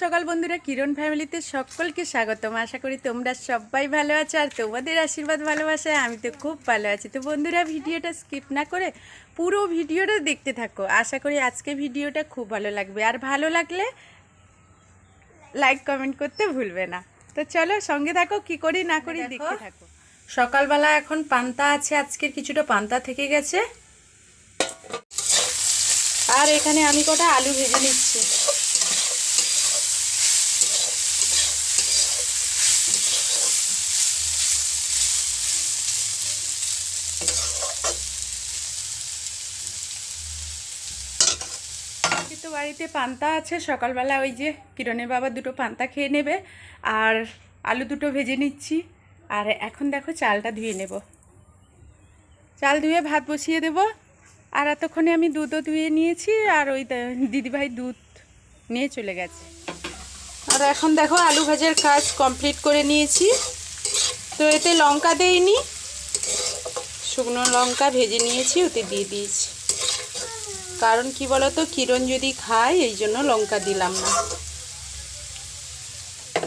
সকাল বন্ধুরা কিরণ ফ্যামিলিতে সকলকে স্বাগতম। আশা করি তোমরা সবাই ভালো আছো আর তোমাদের আশীর্বাদ ভালোবাসায় আমি তো খুব ভালো আছি। তো বন্ধুরা ভিডিওটা স্কিপ না করে পুরো ভিডিওটা দেখতে থাকো। আশা করি আজকে ভিডিওটা খুব ভালো লাগবে। আর ভালো লাগলে লাইক কমেন্ট করতে ভুলবে না। তো চলো সঙ্গে থাকো কি করি না করি দেখতে থাকো। সকালবেলা এখন পান্তা আছে আজকের কিছুটা পান্তা থেকে গেছে। আর এখানে আমি কটা আলু ভেজে নিচ্ছি। তো বাড়িতে পান্তা আছে, সকালবেলা ওই যে কিরণের বাবা দুটো পান্তা খেয়ে নেবে আর আলু দুটো ভেজে নিচ্ছি। আর এখন দেখো চালটা ধুয়ে নেব। চাল ধুয়ে ভাত বসিয়ে দেব। আর এতক্ষণে আমি দুধও ধুয়ে নিয়েছি আর ওই দিদিভাই দুধ নিয়ে চলে গেছে। আর এখন দেখো আলু ভাজার কাজ কমপ্লিট করে নিয়েছি। তো এতে লঙ্কা দেইনি। শুকনো লঙ্কা ভেজে নিয়েছি, ওতে দিয়ে দিয়েছি। কারণ কি বলতো, কিরণ যদি খায়, এই জন্য লঙ্কা দিলাম না।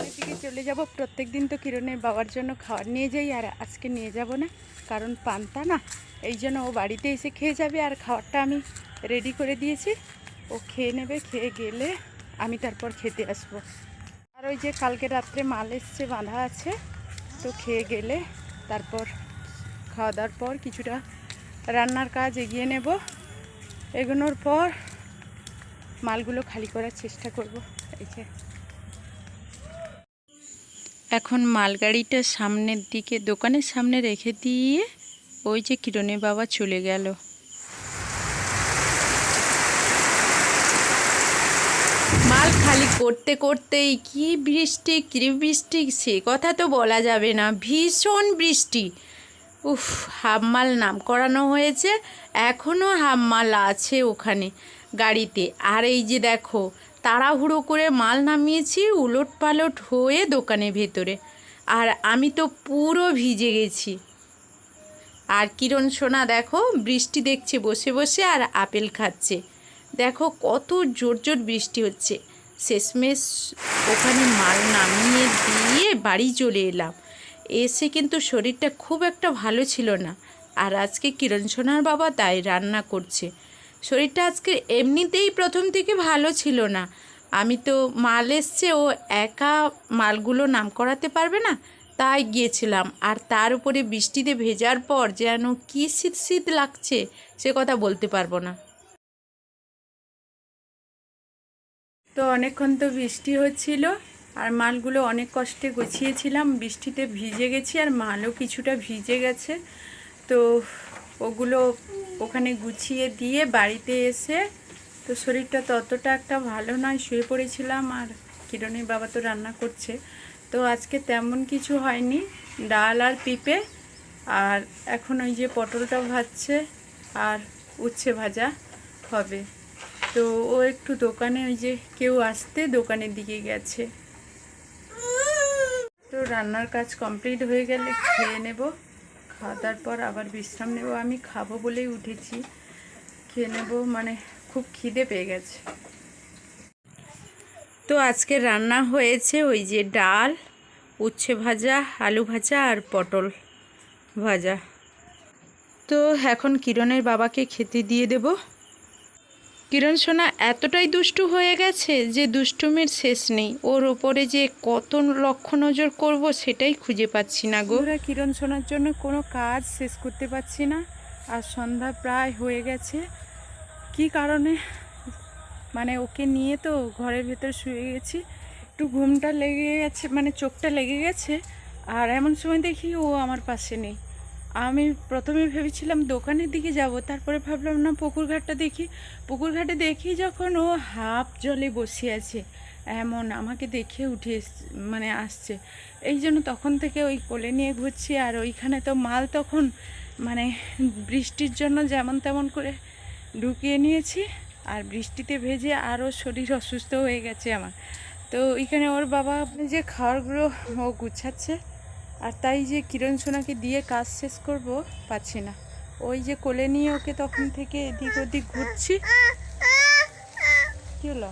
এদিকে চলে যাব। প্রত্যেক দিন তো কিরণের বাবার জন্য খাবার নিয়ে যাই, আর আজকে নিয়ে যাব না, কারণ পান্তা না। এই জন্য ও বাড়িতে এসে খেয়ে যাবে, আর খাবারটা আমি রেডি করে দিয়েছি। ও খেয়ে নেবে, খেয়ে গেলে আমি তারপর খেতে আসব। আর ওই যে কালকে রাত্রে মাল এসছে, বাঁধা আছে, তো খেয়ে গেলে তারপর খাওয়া দাওয়ার পর কিছুটা রান্নার কাজ এগিয়ে নেব। এগোনোর পর মালগুলো খালি করার চেষ্টা করব। এই যে। এখন মালগাড়িটা সামনের দিকে, দোকানের সামনে রেখে দিয়ে ওই যে কিরণের বাবা চলে গেল। মাল খালি করতে করতেই কি বৃষ্টি, কী বৃষ্টি, সে কথা তো বলা যাবে না। ভীষণ বৃষ্টি। উফ হাফমাল নাম করানো হয়েছে এখনও হাফমাল আছে ওখানে গাড়িতে। আর এই যে দেখো, তাড়াহুড়ো করে মাল নামিয়েছি উলট পালট হয়ে দোকানের ভেতরে। আর আমি তো পুরো ভিজে গেছি। আর কিরণ সোনা দেখো, বৃষ্টি দেখছে, বসে বসে আর আপেল খাচ্ছে। দেখো কত জোর জোর বৃষ্টি হচ্ছে। শেষমেশ ওখানে মাল নামিয়ে দিয়ে বাড়ি চলে এলাম। এসে কিন্তু শরীরটা খুব একটা ভালো ছিল না। আর আজকে কিরণ সোনার বাবা তাই রান্না করছে। শরীরটা আজকে এমনিতেই প্রথম থেকে ভালো ছিল না। আমি তো মাল এসছে, ও একা মালগুলো নাম করাতে পারবে না, তাই গিয়েছিলাম। আর তার উপরে বৃষ্টিতে ভেজার পর যেন কী শীত শীত লাগছে, সে কথা বলতে পারব না। তো অনেকক্ষণ তো বৃষ্টি হচ্ছিল, আর মালগুলো অনেক কষ্টে গুছিয়েছিলাম। বৃষ্টিতে ভিজে গেছি আর মালও কিছুটা ভিজে গেছে। তো ওগুলো ওখানে গুছিয়ে দিয়ে বাড়িতে এসে তো শরীরটা ততটা একটা ভালো নয়, শুয়ে পড়েছিলাম আর কিরণের বাবা তো রান্না করছে। তো আজকে তেমন কিছু হয়নি, ডাল আর পিঁপে আর এখন ওই যে পটলটা ভাজছে আর উচ্ছে ভাজা হবে। তো ও একটু দোকানে ওই যে কেউ আসতে দোকানের দিকে গেছে। তো রান্নার কাজ কমপ্লিট হয়ে গেলে খেয়ে নেব। খাওয়া পর আবার বিশ্রাম নেব। আমি খাব বলেই উঠেছি। খেয়ে নেব। মানে খুব খিদে পেয়ে গেছে। তো আজকে রান্না হয়েছে ওই যে ডাল, উচ্ছে ভাজা, আলু ভাজা আর পটল ভাজা। তো এখন কিরণের বাবাকে খেতে দিয়ে দেব। কিরণ সোনা এতটাই দুষ্টু হয়ে গেছে যে দুষ্টুমির শেষ নেই। ওর ওপরে যে কত লক্ষ্য নজর করব সেটাই খুঁজে পাচ্ছি না গো। কিরণ সোনার জন্য কোনো কাজ শেষ করতে পারছি না। আর সন্ধ্যা প্রায় হয়ে গেছে। কি কারণে? মানে ওকে নিয়ে তো ঘরের ভেতর শুয়ে গেছি। একটু ঘুমটা লেগে গেছে মানে চোখটা লেগে গেছে। আর এমন সময় দেখি ও আমার পাশে নেই। আমি প্রথমে ভেবেছিলাম দোকানের দিকে যাব, তারপরে ভাবলাম, না পুকুর ঘাটটা দেখি। পুকুর ঘাটে দেখি যখন ও হাফ জলে বসে আছে, এমন আমাকে দেখে উঠে মানে আসছে। এই জন্য তখন থেকে ওই কোলে নিয়ে ঘুরছি, আর ওইখানে তো মাল তখন মানে বৃষ্টির জন্য যেমন তেমন করে ঢুকিয়ে নিয়েছি, আর বৃষ্টিতে ভেজে আরও শরীর অসুস্থ হয়ে গেছে আমার। তো ওইখানে ওর বাবা যে খাওয়ারগুলো ও গুছাচ্ছে আর তাই যে কিরণ সোনাকে দিয়ে কাজ শেষ করব পাচ্ছি না। ওই যে কোলে নিয়ে ওকে তখন থেকে এদিক ওদিক ঘুরছি। কি হলো?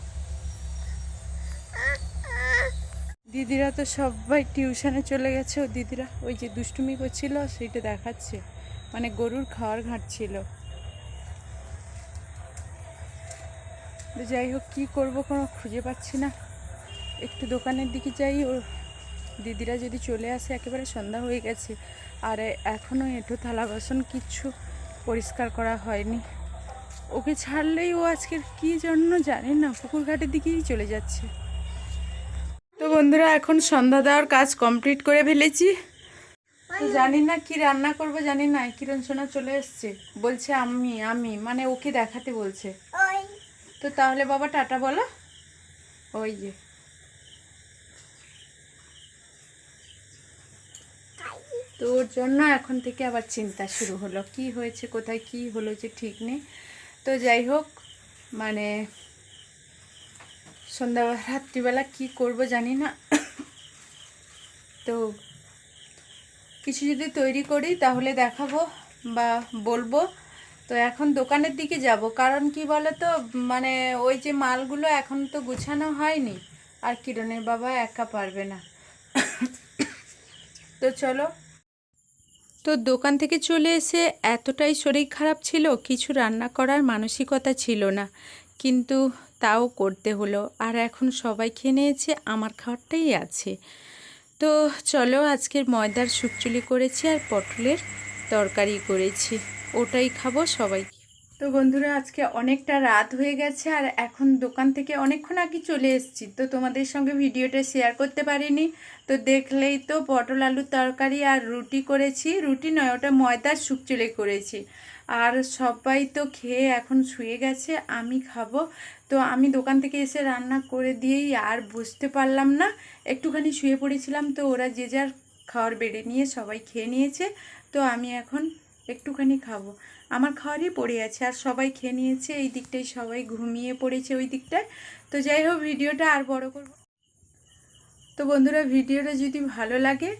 দিদিরা তো সবাই টিউশনে চলে গেছে ও দিদিরা। ওই যে দুষ্টুমি করছিল, সেইটা দেখাচ্ছে। মানে গরুর খাওয়ার ঘাটছিল যাই হোক, কী করব কোনো খুঁজে পাচ্ছি না। একটু দোকানের দিকে যাই ও দিদিরা যদি চলে আসে একেবারে সন্ধ্যা হয়ে গেছে। আর এখনও এঁটো থালা বাসন কিচ্ছু পরিষ্কার করা হয়নি। ওকে ছাড়লেই ও আজকের কী জন্য জানি না পুকুর ঘাটের দিকেই চলে যাচ্ছে। তো বন্ধুরা এখন সন্ধ্যা দেওয়ার কাজ কমপ্লিট করে ফেলেছি। জানি না কি রান্না করব জানি না কিরণ সোনা চলে এসছে। বলছে আমি আমি মানে ওকে দেখাতে বলছে। তো তাহলে বাবা টাটা বলো। ওই যে। তো ওর জন্য এখন থেকে আবার চিন্তা শুরু হলো। কি হয়েছে, কোথায় কি হলো যে ঠিক নেই। তো যাই হোক মানে সন্ধ্যা, রাত্রিবেলা কি করব জানি না। তো কিছু যদি তৈরি করি তাহলে দেখাবো বা বলব। তো এখন দোকানের দিকে যাব। কারণ কি বলো তো মানে ওই যে মালগুলো এখন তো গুছানো হয়নি, আর কিরণের বাবা একা পারবে না। তো চলো তো দোকান থেকে চলে এসে এতটাই শরীর খারাপ ছিল, কিছু রান্না করার মানসিকতা ছিল না। কিন্তু তাও করতে হলো, আর এখন সবাই খেয়ে নিয়েছে, আমার খাওয়ারটাই আছে। তো চলো আজকের ময়দার সুকচুলি করেছি আর পটলের তরকারি করেছি, ওটাই খাব সবাই তো বন্ধুরা, আজকে অনেকটা রাত হয়ে গেছে আর এখন দোকান থেকে অনেকক্ষণ আগে চলে এসেছি। তো তোমাদের সঙ্গে ভিডিওটা শেয়ার করতে পারিনি। তো দেখলেই তো পটল আলুর তরকারি আর রুটি করেছি। রুটি নয়, ওটা ময়দার সুকচুলি করেছি। আর সবাই তো খেয়ে এখন শুয়ে গেছে, আমি খাব। তো আমি দোকান থেকে এসে রান্না করে দিয়েই আর বুঝতে পারলাম না। একটুখানি শুয়ে পড়েছিলাম, তো ওরা যে যার খাওয়ার বেড়ে নিয়ে সবাই খেয়ে নিয়েছে। তো আমি এখন একটুখানি খাব। আমার খাওয়ারই পড়ে আছে আর সবাই খেয়ে নিয়েছে, এই দিকটাই সবাই ঘুমিয়ে পড়েছে ওই দিকটায়। তো যাই হোক, ভিডিওটা আর বড় করব তো বন্ধুরা, ভিডিওটা যদি ভালো লাগে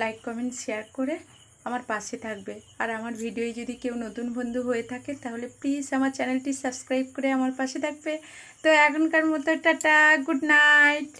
লাইক কমেন্ট শেয়ার করে আমার পাশে থাকবে। আর আমার ভিডিও যদি কেউ নতুন বন্ধু হয়ে থাকে, তাহলে প্লিজ আমার চ্যানেলটি সাবস্ক্রাইব করে আমার পাশে থাকবে। তো এখনকার মতো টাটা গুড নাইট